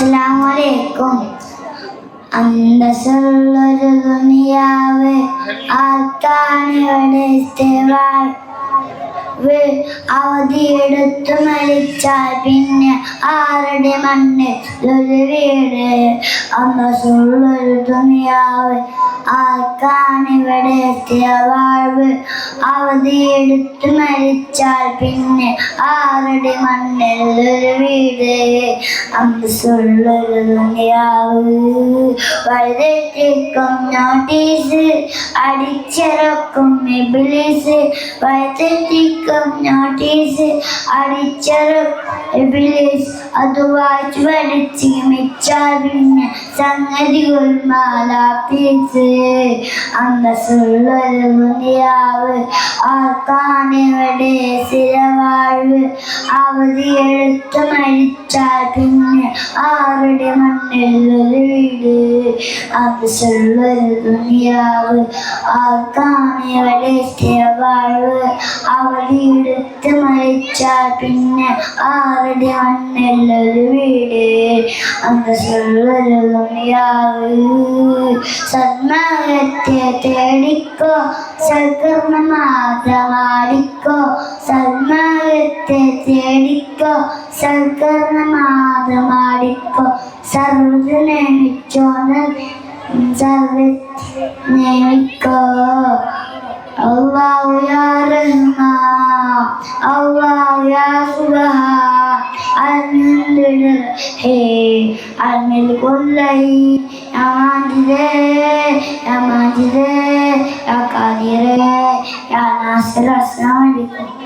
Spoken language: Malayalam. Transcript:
അസ്സലാമലൈക്കും. അന്തസ്സുള്ളൊരു ദുനിയാവ് ആർക്കാണ് ഇവിടെ ഇസ്തിവാൾ അവധിയെടുത്തു മരിച്ചാൽ പിന്നെ ആരുടെ മണ്ണിൽ ഒരു വീട്. അമ്മ സുള്ളൊരു തുണിയാവ്. ആർക്കാണിവിടെ എത്തിയ വാഴ്വ്? അവധിയെടുത്ത് മരിച്ചാൽ പിന്നെ ആരുടെ മണ്ണിൽ ഒരു വീട്? സുള്ളൊരു ദുനിയാവ് വഴുതെറ്റിക്കും നോട്ടീസ്. അടിച്ചിറക്കും ഇബിലീസ്. നോട്ടീസ്. അടിച്ചിറക്കും ഇബിലീസ് അത് വായിച്ചു പഠിച്ച് മിച്ചാൽ പിന്നെ സംഗതികൾ മാലാപ്പീസ്. അന്തസ്സുള്ളൊരു ദുനിയാവ് ആർക്കാണ് ഇവിടെ അവധി അവധിയെടുത്ത് മരിച്ചാൽ പിന്നെ ആരുടെ മണ്ണിലൊരു വീട്? അന്തസ്സുള്ളൊരു ദുനിയാവ് ആർക്കാണ് ഇവിടെ സ്ഥിരവാഴ്വ്? അവധിയെടുത്ത് മരിച്ചാൽ പിന്നെ ആരുടെ അണ്ണല്ലൊരു വീട്? അന്തസ്സുള്ളൊരു ദുനിയാവ് സന്മാർഗത്തെ തേടിക്കോ സൽക്കർമ്മ മാത്രമാടിക്കോ സന്മാർഗത്തെ തേടിക്കോ സൽക്കർമ്മ മാത്രമാടിക്കോ സർവത് നിയമിച്ചോ സർവ നിയമിക്കോ Allah ya Subha Al-Mulk Hey Al-Mulk Allahi Ya Madide Ya Madide Ya Kadire Ya Nasir Assalamu